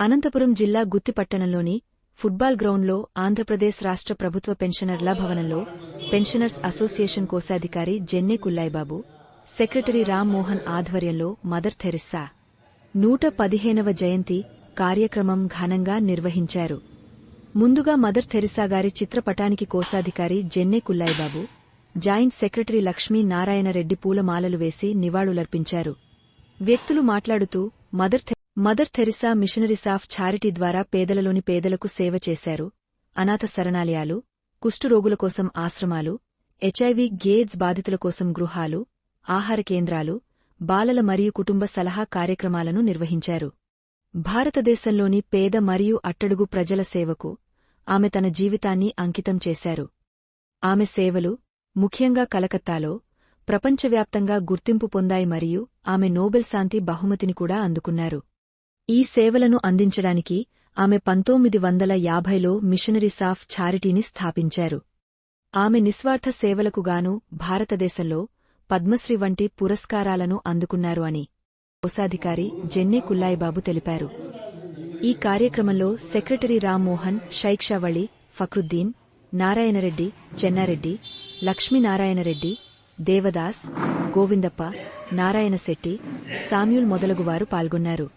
అనంతపురం జిల్లా గుత్తిపట్టణంలోని ఫుట్బాల్ గ్రౌండ్లో ఆంధ్రప్రదేశ్ రాష్ట్ర ప్రభుత్వ పెన్షనర్ల భవనంలో పెన్షనర్స్ అసోసియేషన్ కోశాధికారి జెన్నె కుల్లాయిబాబు సెక్రటరీ రామ్మోహన్ ఆధ్వర్యంలో మదర్ థెరిస్సా నూట పదిహేనవ జయంతి కార్యక్రమం ఘనంగా నిర్వహించారు. ముందుగా మదర్ థెరిసా గారి చిత్రపటానికి కోశాధికారి జెన్నె కుల్లాయిబాబు జాయింట్ సెక్రటరీ లక్ష్మీ నారాయణరెడ్డి పూలమాలలు వేసి నివాళులర్పించారు. వ్యక్తులు మాట్లాడుతూ mother థె- mother Teresa missionaries of charity ద్వారా పేదలలోని పేదలకు సేవ చేశారు. అనాథ శరణాలయాలు కుష్ఠురోగుల కోసం ఆశ్రమాలు హెచ్ఐవి గేడ్స్ బాధితుల కోసం గృహాలు ఆహార కేంద్రాలు బాలల మరియు కుటుంబ సలహా కార్యక్రమాలను నిర్వహించారు. భారతదేశంలోని పేద మరియు అట్టడుగు ప్రజల సేవకు ఆమె తన జీవితాన్ని అంకితం చేశారు. ఆమె సేవలు ముఖ్యంగా కలకత్తాలో ప్రపంచవ్యాప్తంగా గుర్తింపు పొందాయి మరియు ఆమె నోబెల్ శాంతి బహుమతిని కూడా అందుకున్నారు. ఈ సేవలను అందించడానికి ఆమె పంతొమ్మిది వందల యాభైలో మిషనరీస్ ఆఫ్ ఛారిటీని స్థాపించారు. ఆమె నిస్వార్థ సేవలకు గాను భారతదేశంలో పద్మశ్రీ వంటి పురస్కారాలను అందుకున్నారు అని కోశాధికారి జెన్నే కుల్లాయిబాబు తెలిపారు. ఈ కార్యక్రమంలో సెక్రటరీ రామ్మోహన్ షైక్షావళి ఫక్రుద్దీన్ నారాయణరెడ్డి చెన్నారెడ్డి లక్ష్మీనారాయణరెడ్డి దేవదాస్ గోవిందప్ప నారాయణశెట్టి సామ్యూల్ మొదలగువారు పాల్గొన్నారు.